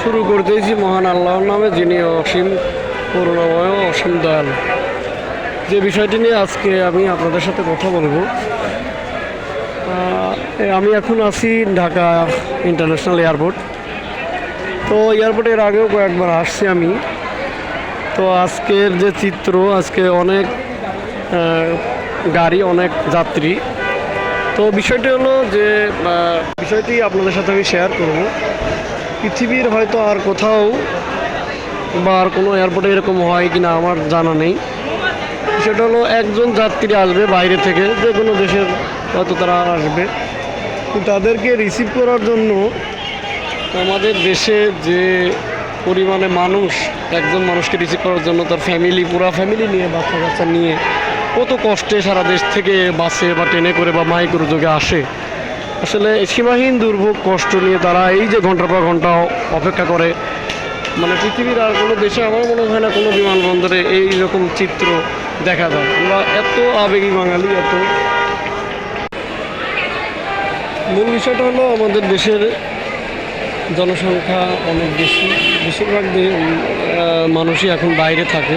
শুরু করতেছি মহান আল্লাহর নামে, যিনি অসীম করুণাময়, অসীম দয়াল। যে বিষয়টি নিয়ে আজকে আমি আপনাদের সাথে কথা বলব আমি এখন আছি ঢাকা ইন্টারন্যাশনাল এয়ারপোর্ট। তো এয়ারপোর্টের আগেও কয়েকবার আসছি আমি। তো আজকের যে চিত্র, আজকে অনেক গাড়ি, অনেক যাত্রী। তো বিষয়টি হলো যে বিষয়টি আপনাদের সাথে আমি শেয়ার করব। পৃথিবীর হয়তো আর কোথাও বা আর কোনো এয়ারপোর্টে এরকম হয় কি না আমার জানা নেই। সেটা হলো একজন যাত্রী আসবে বাইরে থেকে, যে কোনো দেশের হয়তো তারা আসবে। তাদেরকে রিসিভ করার জন্য আমাদের দেশে যে পরিমাণে মানুষ, একজন মানুষকে রিসিভ করার জন্য তার ফ্যামিলি পুরা ফ্যামিলি নিয়ে, বাচ্চা কাচ্চা নিয়ে কত কষ্টে সারা দেশ থেকে বাসে বা ট্রেনে করে বা মাইক্রো যোগে আসে। আসলে সীমাহীন দুর্ভোগ কষ্ট নিয়ে তারা এই যে ঘণ্টার পর ঘণ্টা অপেক্ষা করে মানে পৃথিবীর আর কোনো দেশে আমার মনে হয় না কোনো বিমানবন্দরে এই রকম চিত্র দেখা যায়। আমরা এত আবেগী বাঙালি, এত মূল বিষয়টা হলো আমাদের দেশের জনসংখ্যা অনেক বেশি। বেশিরভাগ মানুষই এখন বাইরে থাকে।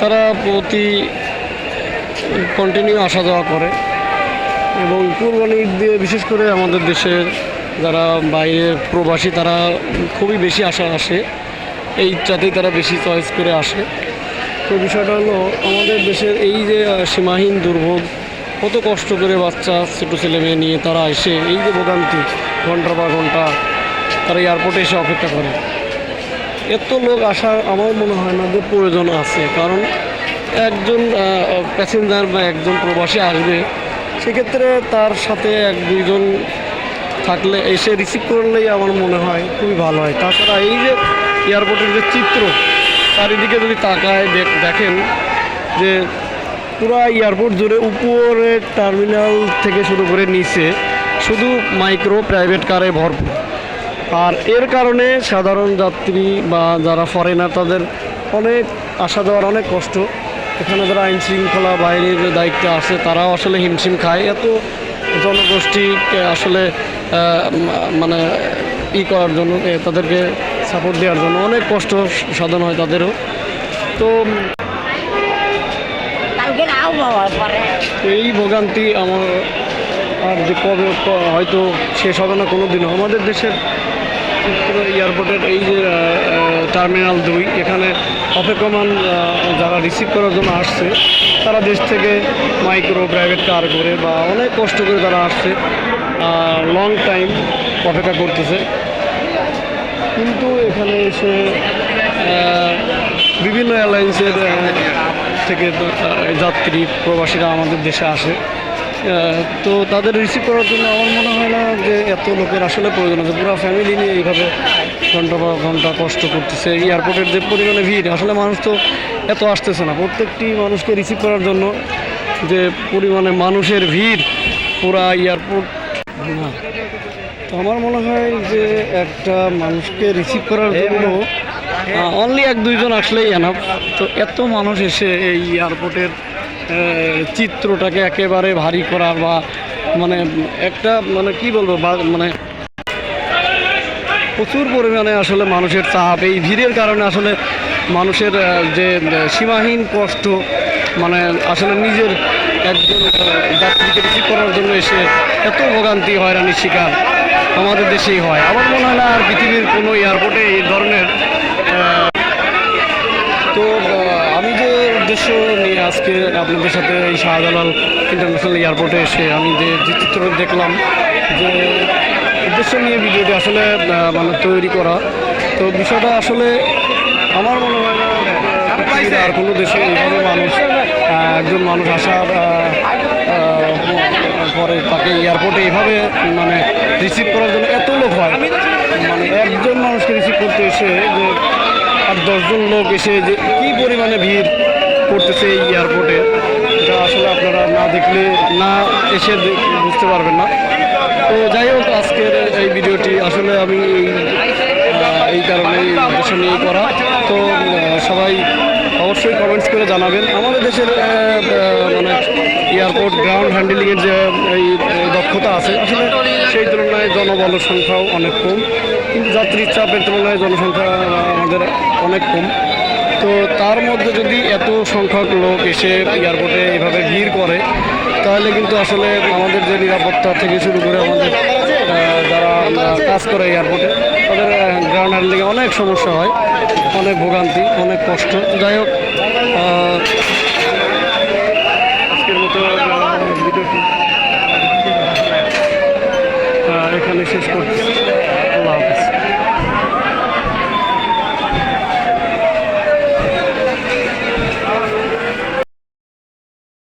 তারা প্রতি কন্টিনিউ আসা যাওয়া করে। এবং কুরবানি দিয়ে বিশেষ করে আমাদের দেশের যারা বাইরের প্রবাসী, তারা খুবই বেশি আশা আসে। এইটাতেই তারা বেশি চয়েস করে আসে। তো বিষয়টা হলো, আমাদের দেশের এই যে সীমাহীন দুর্ভোগ, কত কষ্ট করে বাচ্চা, ছোটো ছেলে মেয়ে নিয়ে তারা এসে এই যে ভোগান্তি ঘণ্টা বা ঘণ্টা তারা এয়ারপোর্টে এসে অপেক্ষা করে। এত লোক আসার আমার মনে হয় না যে প্রয়োজন আছে। কারণ একজন প্যাসেঞ্জার বা একজন প্রবাসী আসবে সেক্ষেত্রে তার সাথে এক, দুইজন থাকলে এসে রিসিভ করলেই আমার মনে হয় খুবই ভালো হয়। তাছাড়া এই যে এয়ারপোর্টের যে চিত্র, চারিদিকে যদি তাকায় দেখ- দেখেন যে পুরো এয়ারপোর্ট জুড়ে উপরে টার্মিনাল থেকে শুরু করে নিচে শুধু মাইক্রো প্রাইভেট কারে ভরপুর। আর এর কারণে সাধারণ যাত্রী বা যারা ফরেনার তাদের অনেক আসা যাওয়ার অনেক কষ্ট। এখানে যারা আইন শৃঙ্খলা বাহিনীর যে দায়িত্ব আছে তারাও আসলে হিমশিম খায়। এত জনগোষ্ঠীকে আসলে মানে ই করার জন্য তাদেরকে সাপোর্ট দেওয়ার জন্য অনেক কষ্ট সাধন হয় তাদেরও। তো এই ভোগান্তি আমার আর যে কবে হয়তো শেষ হবে না কোনো দিনও আমাদের দেশের এয়ারপোর্টের এই যে টার্মিনাল দুই এখানে অপেক্ষমান যারা রিসিভ করার জন্য আসছে, তারা দেশ থেকে মাইক্রো প্রাইভেট কার করে বা অনেক কষ্ট করে তারা আসছে লং টাইম অপেক্ষা করতেছে। কিন্তু এখানে এসে বিভিন্ন এয়ারলাইন্সের থেকে যাত্রী, প্রবাসীরা আমাদের দেশে আসে। তো তাদের রিসিভ করার জন্য আমার মনে হয় না যে এত লোকের আসলে প্রয়োজন আছে। পুরো ফ্যামিলি নিয়ে এইভাবে ঘণ্টা পর ঘণ্টা কষ্ট করতেছে। এয়ারপোর্টের যে পরিমাণে ভিড় আসলে মানুষ তো এত আসতেছে না। প্রত্যেকটি মানুষকে রিসিভ করার জন্য যে পরিমাণে মানুষের ভিড় পুরা এয়ারপোর্ট না তো আমার মনে হয় যে একটা মানুষকে রিসিভ করার জন্য অনলি এক দুইজন আসলেই এনাফ তো এত মানুষ এসে এই এয়ারপোর্টের চিত্রটাকে একেবারে ভারী করা বা মানে একটা মানে কি বলব মানে প্রচুর পরিমাণে আসলে মানুষের চাপ। এই ভিড়ের কারণে আসলে মানুষের যে সীমাহীন কষ্ট মানে আসলে নিজের একজন যাত্রীকে রিসিভ করার জন্য এসে এত ভোগান্তি, হয়রানির শিকার আমাদের দেশেই হয়। আমার মনে হয় না আর পৃথিবীর কোনো এয়ারপোর্টে এই ধরনের আহ, তো আহ, আমি যে উদ্দেশ্য নিয়ে আজকে আপনাদের সাথে এই শাহজালাল ইন্টারন্যাশনাল এয়ারপোর্টে এসে আমি যে চিত্র দেখলাম যে উদ্দেশ্য নিয়ে ভিডিওটি আসলে মানে তৈরি করা। তো বিষয়টা আসলে আমার মনে হয় না আর কোনো দেশে এইভাবে মানুষ একজন মানুষ আসার পরে তাকে এয়ারপোর্টে এইভাবে মানে রিসিভ করার জন্য এত লোক হয়। মানে একজন মানুষকে রিসিভ করতে এসে যে আর দশজন লোক এসে যে কী পরিমাণে ভিড় করতেছে এই এয়ারপোর্টে এটা আসলে আপনারা না দেখলে, না এসে বুঝতে পারবেন না। তো যাই হোক, আজকের এই ভিডিওটি আসলে আমি এই কারণে উদ্দেশ্য নিয়েই করা। তো সবাই অবশ্যই কমেন্টস করে জানাবেন। আমাদের দেশের মানে এয়ারপোর্ট গ্রাউন্ড হ্যান্ডেলিংয়ের যে, এই দক্ষতা আছে, আসলে সেই তুলনায় জনবলের সংখ্যাও অনেক কম। কিন্তু যাত্রীর চাপের তুলনায় জনসংখ্যা আমাদের অনেক কম। তো তার মধ্যে যদি এত সংখ্যক লোক এসে এয়ারপোর্টে এভাবে ভিড় করে, তাহলে কিন্তু আসলে আমাদের যে নিরাপত্তা থেকে শুরু করে আমাদের যারা কাজ করে এয়ারপোর্টে, তাদের গ্রাউন্ড হ্যান্ডলিংয়ে অনেক সমস্যা হয়, অনেক ভোগান্তি, অনেক কষ্ট। যাই হোক আজকের মতো এখানে শেষ করছি।